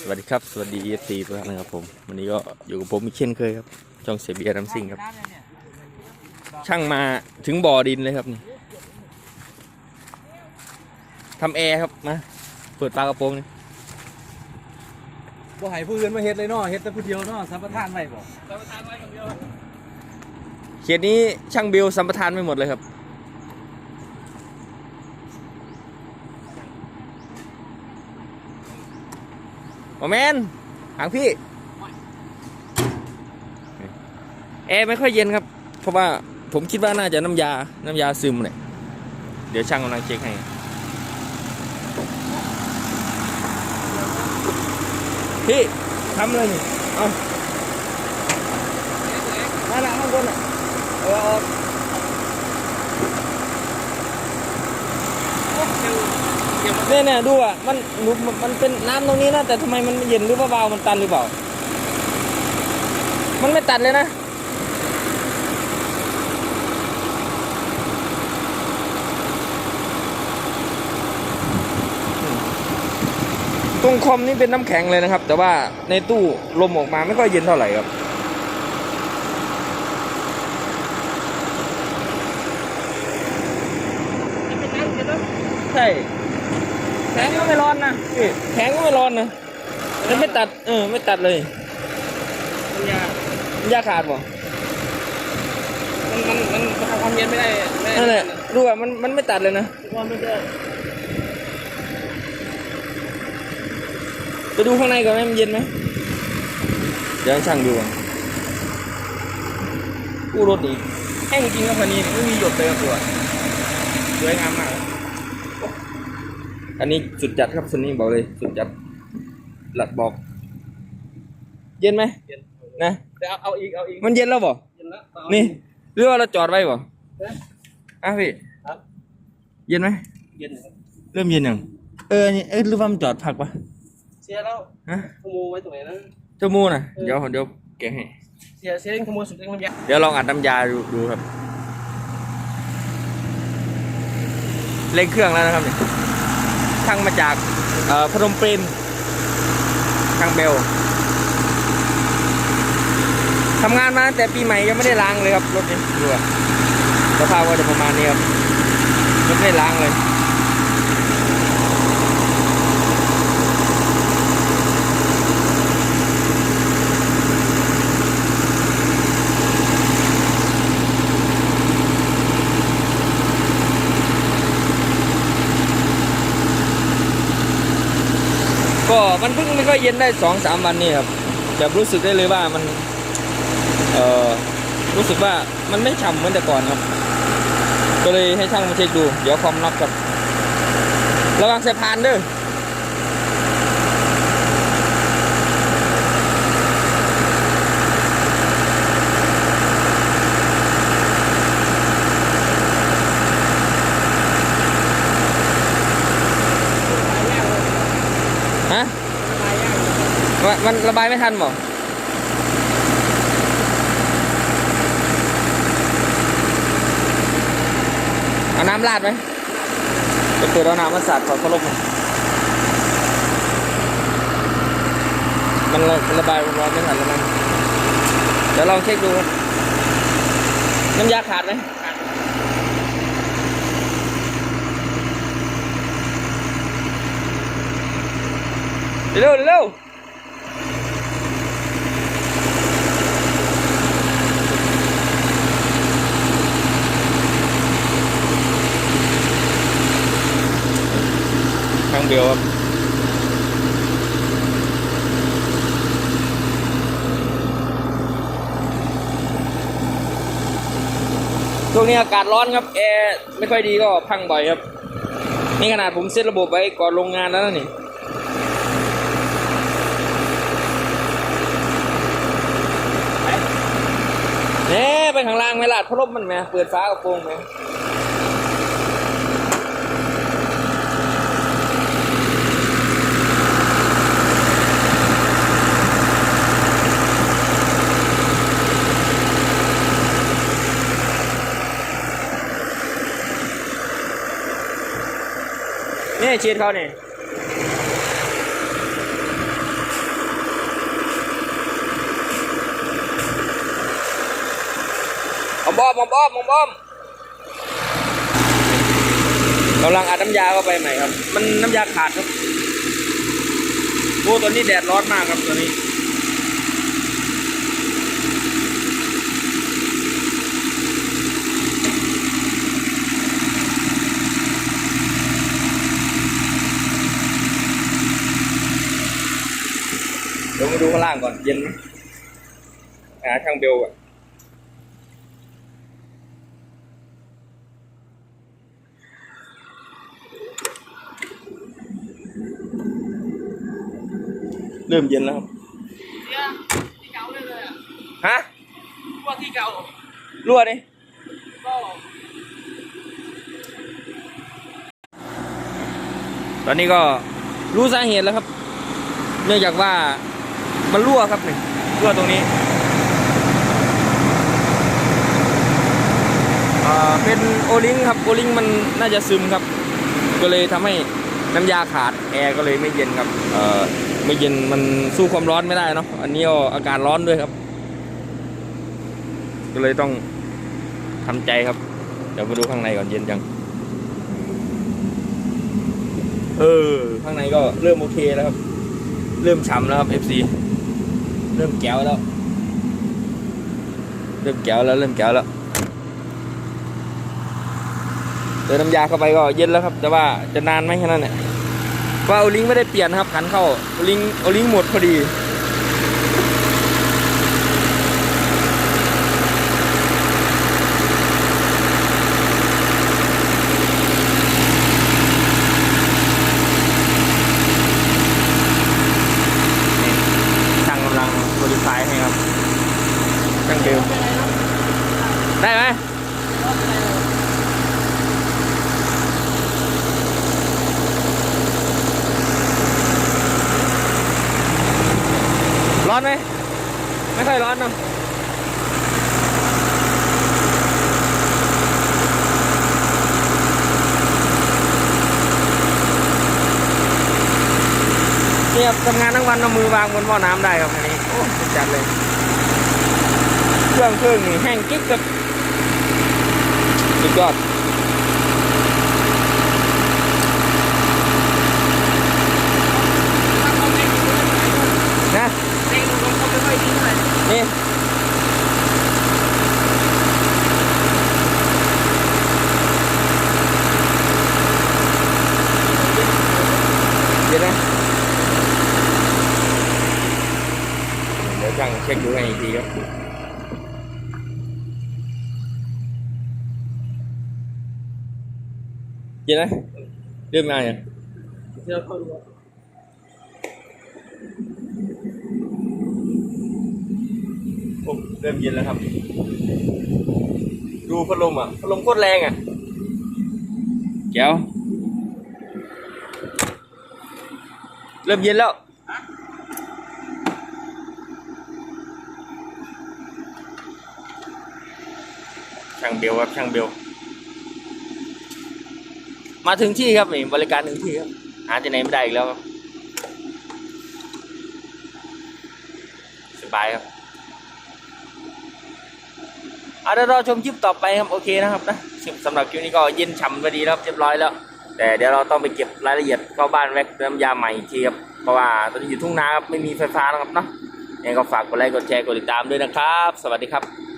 สวัสดีครับ สวัสดีเอฟซีทุกท่านนะครับผม วันนี้ก็อยู่กับผมอีกเช่นเคยครับ ช่องเสียเบียร์น้ำซิ่งครับ ช่างมาถึงบ่อดินเลยครับนี่ทำแอร์ครับมาเปิดปลากระโปรงนี่บ่ให้ผู้อื่นมาเฮ็ดเลยเนาะเฮ็ดแต่ผู้เดียวเนาะสัมปทานไว้บ่เขตนี้ช่างบิวสัมปทานไม่หมดเลยครับ โอแมนหางพี่ แอร์ไม่ค่อยเย็นครับ เพราะว่าผมคิดว่าน่าจะน้ำยา น้ำยาซึมเนี่ย เดี๋ยวช่างกำลังเช็คให้ พี่ทำเลยนี่ เอานั่นแหละข้างบนอะ เออ เอาเนี่ยเนี่ยดูอะมันดูมันมันเป็นน้ำตรงนี้นะแต่ทำไมมันไม่เย็นหรือว่าวาล์วมันตันหรือเปล่า มันไม่ตันเลยนะตรงคอมนี่เป็นน้ำแข็งเลยนะครับ แต่ว่าในตู้ลมออกมาไม่ค่อยเย็นเท่าไหร่ครับใช่แข็ งก็ไม่ร้อนนะพี่แข็งก็ไม่ร้อนนะแล้วไม่ตัด เออ ไม่ตัดเลยมันยาหญ้าขาดบ่มันมันมันทำความเย็นไม่ได้ไม่นั่นแหละดูอะมันมันไม่ตัดเลยนะความมันจะไปดูข้างในก่อนไหมมันเย็นไหมเดี๋ยวให้ช่างดูก่อนกู้รถอีกแห้งจริงครับคันนี้ไม่มีหยดเลยครับตัวสวยงามมาก อันนี้สุดจัดครับคันนี้บอกเลย สุดจัดหลัดบอก เย็นไหมเย็นนะแต่เอาเอาอีกเอาอีกมันเย็นแล้วบ่เย็นแล้วเอานี่หรือว่าเราจอดไว้บ่เอ๊ะอะพี่ครับเย็นไหมเย็นครับเริ่มเย็นยังเออนี่เอ้ยหรือว่ามันจอดพักปะเสียแล้วฮะขโมยไว้ตรงไหนนะ เจ้ามูน่ะเดี๋ยวเดี๋ยวแกะให้ เสียเสียเองขโมยสุดเองน้ำยาเดี๋ยวลองอัดน้ำยาดูดูครับเร่งเครื่องแล้วนะครับนี่ ช่างมาจากพนมเปญช่างเบลทำงานมาตั้งแต่ปีใหม่ยังไม่ได้ล้างเลยครับรถนี้ดูสภาพก็จะประมาณนี้ครับยังไม่ได้ล้างเลย ก็ มันเพิ่งไม่ค่อยเย็นได้สองสามวันนี่ครับแบบรู้สึกได้เลยว่ามัน เอ่อ รู้สึกว่ามันไม่ฉ่ำเหมือนแต่ก่อนครับ ก็เลยให้ช่างมาเช็คดู เดี๋ยวคอมน็อกกับ ระวังสะพานเด้อฮะ มันระบายไม่ทันบ่เอาน้ำราดไหมจะเปิดเอาน้ำมาสาดขอเขาลบมันมันระระบายความร้อนไม่ทันแล้วมั้งเดี๋ยวลองเช็คดูครับน้ำยาขาดไหมเร็วเร็วางเดียวครับช่วงนี้อากาศร้อนครับแอร์ไม่ค่อยดีก็พังบ่อยครับ นี่ขนาดผมเซตระบบไว้ก่อนลงงานแล้วนะนี่เน่ไปข้างล่างไหมล่ะพัดลมมันไหมเปิดฟ้ากระโปรงไหม นี่ชีดเขานี่ยมบอมมบอมมบอมกำลังอาดน้ำยาเข้าไปใหม่ครับ มันน้ำยาขาดครับโอ้ตัวนี้แดดร้อนมากครับตัวนี้ ดี๋ยวมาดูข้างล่างก่อนเย็นไหมหาช่างเบลก่อนเริ่มเย็นแล้วครับเสียที่เก่าเลยเลยอะฮะว่าที่เก่ารั่วดิก็ตอนนี้ก็รู้สาเหตุแล้วครับ เนื่องจากว่า มันรั่วครับนึ่รั่วตรงนี้เป็นโอลิงครับโอลิงมันน่าจะซึมครับ ก็เลยทำให้น้ำยาขาดแอร์ก็เลยไม่เย็นครับเอไม่เย็นมันสู้ความร้อนไม่ได้เนาะอันนี้อากาศร้อนด้วยครับ ก็เลยต้องทำใจครับ เดี๋ยวมาดูข้างในก่อนเย็นจังเออข้างในก็เริ่มโอเคแล้วครับ เริ่มฉ่ำแล้วครับ FC เริ่มแก้วแล้ว เริ่มแก้วแล้วเริ่มแก้วแล้วเติมน้ำยาเข้าไปก็เย็นแล้วครับ แต่ว่าจะนานไหมแค่นั้นเนี่ยว่าโอลิงไม่ได้เปลี่ยนนะครับขันเข้าโอลิงโอลิงหมดพอดีนี่ช่างกำลังโมดิฟายให้ครับช่างเบลได้ไหม ร้อนไหม ไม่ค่อยร้อนเนอะเนี่ยครับทำงานทั้งวันเอามือวางบนหม้อน้ำได้ครับอันนี้ โอ้จัดเลย เครื่องเครื่องนี่แห้งกิ๊กครับ สุดยอดนะเองของเขาไม่ค่อยดีเท่าไหร่นี่เดี๋ยวนะเดี๋ยวช่างเช็คดูให้อีกทีครับ เดี๋ยวนะเริ่มมาเนี่ยงเดี๋ยวเขาดูโอ้เริ่มเย็นแล้วครับ ดูพัดลมอะพัดลมโคตรแรงอะแก้วเริ่มเย็นแล้วช่างเบลครับช่างเบล มาถึงที่ครับนี่บริการถึงที่ครับหาที่ไหนไม่ได้อีกแล้วครับสบายครับเอาเดี๋ยวรอชมคลิปต่อไปครับโอเคนะครับนะสำหรับคลิปนี้ก็เย็นฉ่ำพอดีแล้วครับเรียบร้อยแล้ว แต่เดี๋ยวเราต้องไปเก็บรายละเอียดเข้าบ้านแว็กน้ำยาใหม่อีกทีครับเพราะว่าตอนนี้อยู่ทุ่งนาครับไม่มีไฟฟ้านะครับเนาะยังไงก็ฝากกดไลค์กดแชร์กดติดตามด้วยนะครับ สวัสดีครับ